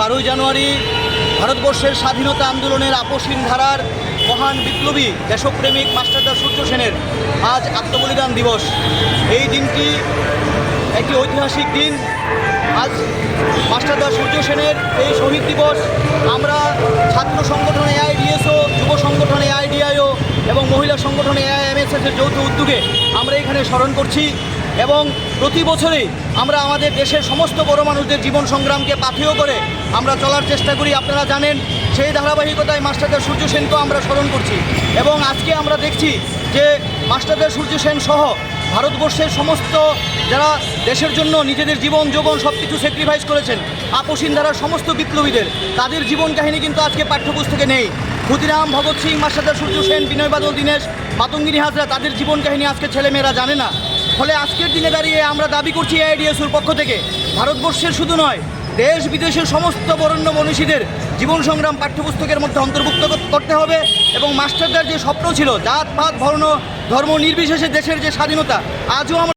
বারোই জানুয়ারি ভারতবর্ষের স্বাধীনতা আন্দোলনের আপসীন ধারার মহান বিপ্লবী দেশপ্রেমিক মাস্টারদা সূর্য সেনের আজ আত্মবলিদান দিবস। এই দিনটি একটি ঐতিহাসিক দিন। আজ মাস্টারদা সূর্য সেনের এই শহীদ দিবস। আমরা ছাত্র সংগঠন এআইডিএসও, যুব সংগঠন এআইডিআইও এবং মহিলা সংগঠন এআইএমএসএস এর যৌথ উদ্যোগে আমরা এখানে স্মরণ করছি। এবং প্রতি বছরেই আমরা আমাদের দেশের সমস্ত বড় মানুষদের জীবন সংগ্রামকে পাথেয় করে আমরা চলার চেষ্টা করি। আপনারা জানেন, সেই ধারাবাহিকতায় মাস্টারদা সূর্য সেনকেও আমরা স্মরণ করছি এবং আজকে আমরা দেখছি যে মাস্টারদা সূর্য সেন সহ ভারতবর্ষের সমস্ত যারা দেশের জন্য নিজেদের জীবন, যৌবন সব কিছু স্যাক্রিফাইস করেছেন আপসীন ধারার সমস্ত বিপ্লবীদের, তাদের জীবন কাহিনী কিন্তু আজকে পাঠ্যপুস্তকে নেই। ক্ষুদিরাম, ভগৎ সিং, মাস্টারদা সূর্য সেন, বিনয় বাদল, দীনেশ মাতঙ্গিনী হাজরা, তাদের জীবন কাহিনী আজকে ছেলেমেয়েরা জানে না। ফলে আজকের দিনে দাঁড়িয়ে আমরা দাবি করছি এআইডিএসুর পক্ষ থেকে, ভারতবর্ষের শুধু নয়, দেশ, বিদেশের সমস্ত বরণ্য মনীষীদের জীবন সংগ্রাম পাঠ্যপুস্তকের মধ্যে অন্তর্ভুক্ত করতে হবে এবং মাস্টারদের যে স্বপ্ন ছিল, জাত, পাত, বর্ণ, ধর্ম নির্বিশেষে দেশের যে স্বাধীনতা, আজও আমরা